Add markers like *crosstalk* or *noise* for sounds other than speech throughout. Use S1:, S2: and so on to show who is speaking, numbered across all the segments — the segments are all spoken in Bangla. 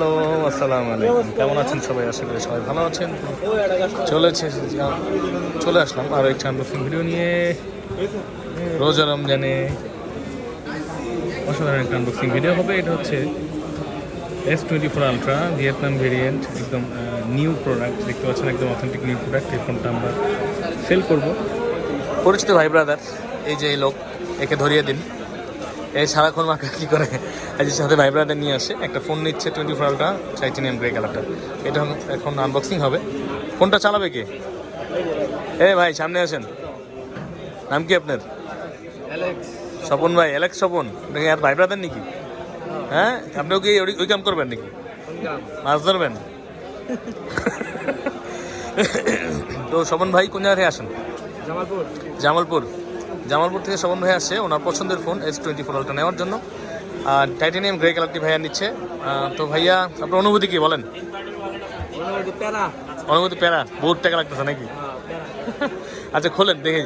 S1: হ্যালো, আসসালামু আলাইকুম। কেমন আছেন সবাই? আশা করি সবাই ভালো আছেন। চলে এসেছি চলে আসলাম আরও একটি আনবক্সিং ভিডিও নিয়ে। রোজা রমজানে অসাধারণ একটা আনবক্সিং ভিডিও হবে। এটা হচ্ছে S twenty four ultra Vietnam variant একদম নিউ প্রোডাক্ট দেখতে পাচ্ছেন, একদম অথেন্টিক নিউ প্রোডাক্ট এই ফোনটা আমরা সেল করব। পরিচিত ভাই ব্রাদার এই যে এই লোক, একে ধরিয়ে দিন। এই সারাক্ষণ মাকে কী করে। আজের সাথে ভাই ব্রাদার নিয়ে আসে। একটা ফোন নিচ্ছে twenty four ultra titanium grey কালারটা এটা এখন আনবক্সিং হবে। ফোনটা চালাবে কে? এ ভাই সামনে আসেন। নাম কি আপনার? স্বপন ভাই অ্যালেক্স স্বপন। আর ভাই ব্রাদার নাকি? হ্যাঁ? আপনিও কি ওই- ওই কাম করবেন নাকি? মাছ ধরবেন? *laughs* তো স্বপন ভাই কোন জায়গা থেকে আসেন?
S2: জামালপুর।
S1: জামালপুর। জামালপুর থেকে স্বপন ভাই আসছে। ওনার পছন্দের ফোন এস টোয়েন্টি ফোর আলটা নেওয়ার জন্য। আর টাইটেনিয়াম গ্রে কালারটি ভাইয়া নিচ্ছে। তো ভাইয়া আপনার অনুভূতি কি বলেন? অনুভূতি প্যারা। বহুত টাকা লাগতেছে নাকি?
S2: হ্যাঁ, *laughs*
S1: আচ্ছা খোলেন দেখে।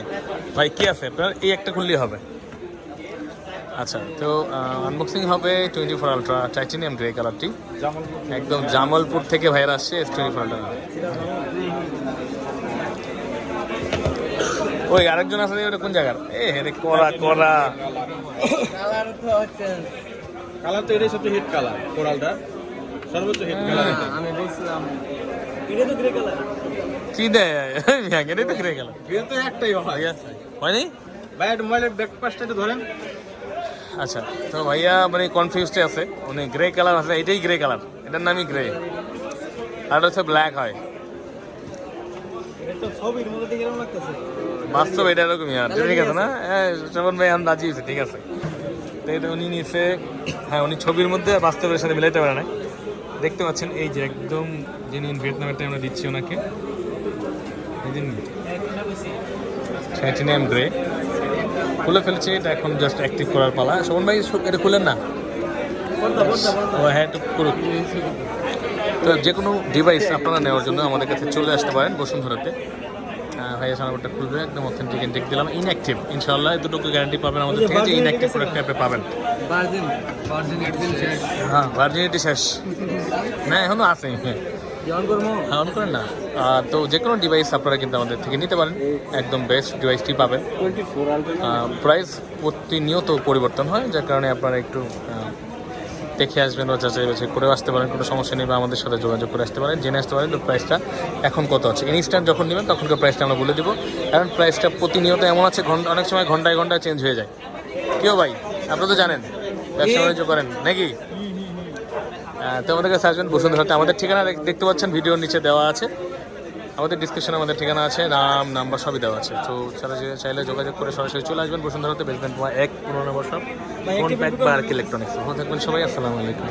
S1: ভাই কি আছে? আপনার এই একটা খুললেই হবে। আচ্ছা তো আনবক্সিং হবে twenty four ultra titanium grey কালারটি একদম জামালপুর থেকে ভাইয়ার আসছে এস টোয়েন্টি ফোর আলট্রা ওই আরেকজন আছে ওটা কোন জায়গার? এ রে করা করা
S2: কালার তো হচ্ছে
S3: কালার তো এটাই সবচেয়ে হিট কালার কোরালটা। সর্বোচ্চ হিট কালার
S2: আমি বলছিলাম এটা তো গ্রে কালার
S1: কি দে দেয় এটাই তো গ্রে কালার
S3: গ্রে তো একটাই হয়।
S1: হয়নি?
S3: ভাই একটু মোবাইলের ব্যাক পাশটা একটু ধরেন।
S1: আচ্ছা তো ভাইয়া মানে কনফিউজড আছে। উনি গ্রে কালার আছে এটাই গ্রে কালার এটার নামই গ্রে আর এটা হচ্ছে ব্ল্যাক হয়
S2: এটা তো ছবির মধ্যে দেখে এরকম লাগতেছে
S1: বাস্তব এটা এরকমই আর ঠিক আছে না? হ্যাঁ শ্রবণ ভাই আমি রাজি হয়েছে ঠিক আছে। তো এটা উনি নিয়েছে হ্যাঁ উনি ছবির মধ্যে বাস্তবের সাথে মিলাইতে পারে না দেখতে পাচ্ছেন এই যে একদম জেনুইন ভিয়েতনামেরটা আমরা দিচ্ছি ওনাকে। টাইটেনিয়াম গ্রে খুলে ফেলছে এটা এখন জাস্ট অ্যাক্টিভ করার পালা। শোভন ভাই এটা খুলেন না? ও হ্যাঁ একটু করুক যে কোনো ডিভাইস আপনারা নেওয়ার জন্য আমাদের কাছে চলে আসতে পারেন বসুন্ধরাতে। ভাইয়া সামনেটা খুলবে একদম অথেন্টিক ইনটেক দিলাম। ইনঅ্যাক্টিভ ইনশাআল্লাহ দুটোকে গ্যারান্টি পাবেন আমাদের থেকে যে ইনঅ্যাক্টিভ প্রোডাক্ট আপনি পাবেন। হ্যাঁ ভার্জিনিটি শেষ। না এখনও আছে। হ্যাঁ অন করেন না। তো যে কোনো ডিভাইস আপনারা কিন্তু আমাদের থেকে নিতে পারেন। একদম বেস্ট ডিভাইসটি পাবেন। প্রাইস প্রতিনিয়ত পরিবর্তন হয় যার কারণে আপনারা একটু দেখে আসবেন বা যাচাই বাছাই করে আসতে পারেন কোনো সমস্যা নেই বা আমাদের সাথে যোগাযোগ করে আসতে পারেন জেনে আসতে পারেন তো প্রাইসটা এখন কত আছে। ইনস্ট্যান্ট যখন নেবেন তখনকার প্রাইসটা আমরা বলে দেবো। কারণ প্রাইসটা প্রতিনিয়ত এমন আছে ঘণ্টা অনেক সময় ঘন্টায় ঘন্টায় চেঞ্জ হয়ে যায়। কেউ ভাই? আপনারা তো জানেন ব্যবসা বাণিজ্য করেন নাকি? আহ, তো আমাদের কাছে আসবেন বসুন্ধরাতে আমাদের ঠিকানা দেখ- দেখতে পাচ্ছেন ভিডিওর নিচে দেওয়া আছে। আমাদের ডিসক্রিপশনে আমাদের ঠিকানা আছে নাম নাম্বার সবই দেওয়া আছে। তো যারা যে চাইলে যোগাযোগ করে সরাসরি চলে আসবেন বসুন্ধরাতে বেসমেন্ট এক পুরোনো বর্ষ ফোন প্যাক আর ইলেকট্রনিক্স ভালো থাকবেন সবাই আসসালামু আলাইকুম।